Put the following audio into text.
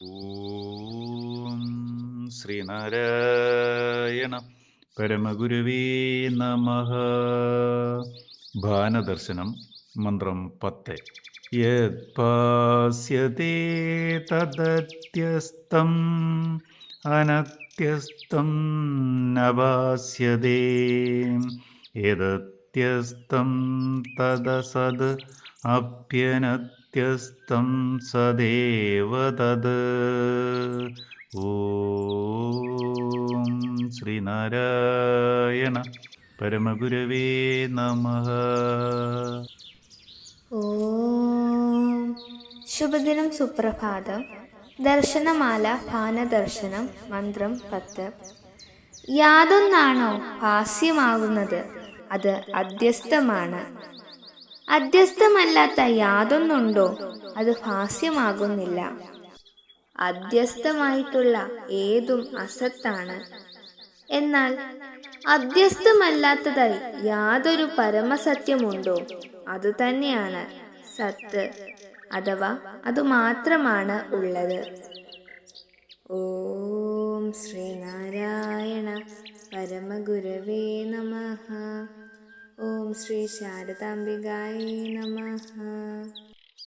ഓം ശ്രീനാരായണ പരമഗുരുവേ നമ. ഭാനദർശനം മന്ത്രം പത്ത്. യത്പാസ്യത്തെ തദത്യസ്തം അനത്യസ്തം നവാസ്യതേ. യദത്യസ്തം തദസത് അപ്യനത്യസ്തം സദേവ തത്. ശ്രീനാരായണ പരമഗുരവേ നമ. ശുഭദിനം സുപ്രഭാതം. ദർശനമാല ഭാനദർശനം മന്ത്രം പത്ത്. യാതൊന്നാണോ ഭാസ്യമാകുന്നത് അത് അധ്യസ്ഥമാണ്. അധ്യസ്ഥമല്ലാത്ത യാതൊന്നുണ്ടോ? അത് ഭാസ്യമാകുന്നില്ല അധ്യസ്ഥമായിട്ടുള്ള ഏതും അസത്താണ്. എന്നാൽ അധ്യസ്ഥമല്ലാത്തതായി യാതൊരു പരമസത്യമുണ്ടോ? അത് തന്നെയാണ് സത്ത് അഥവാ അത് മാത്രമാണ് ഉള്ളത്. ഓം ശ്രീനാരായണ പരമഗുരവേ നമഃ. ഓം ശ്രീ ശാരദാംബികായ നമഃ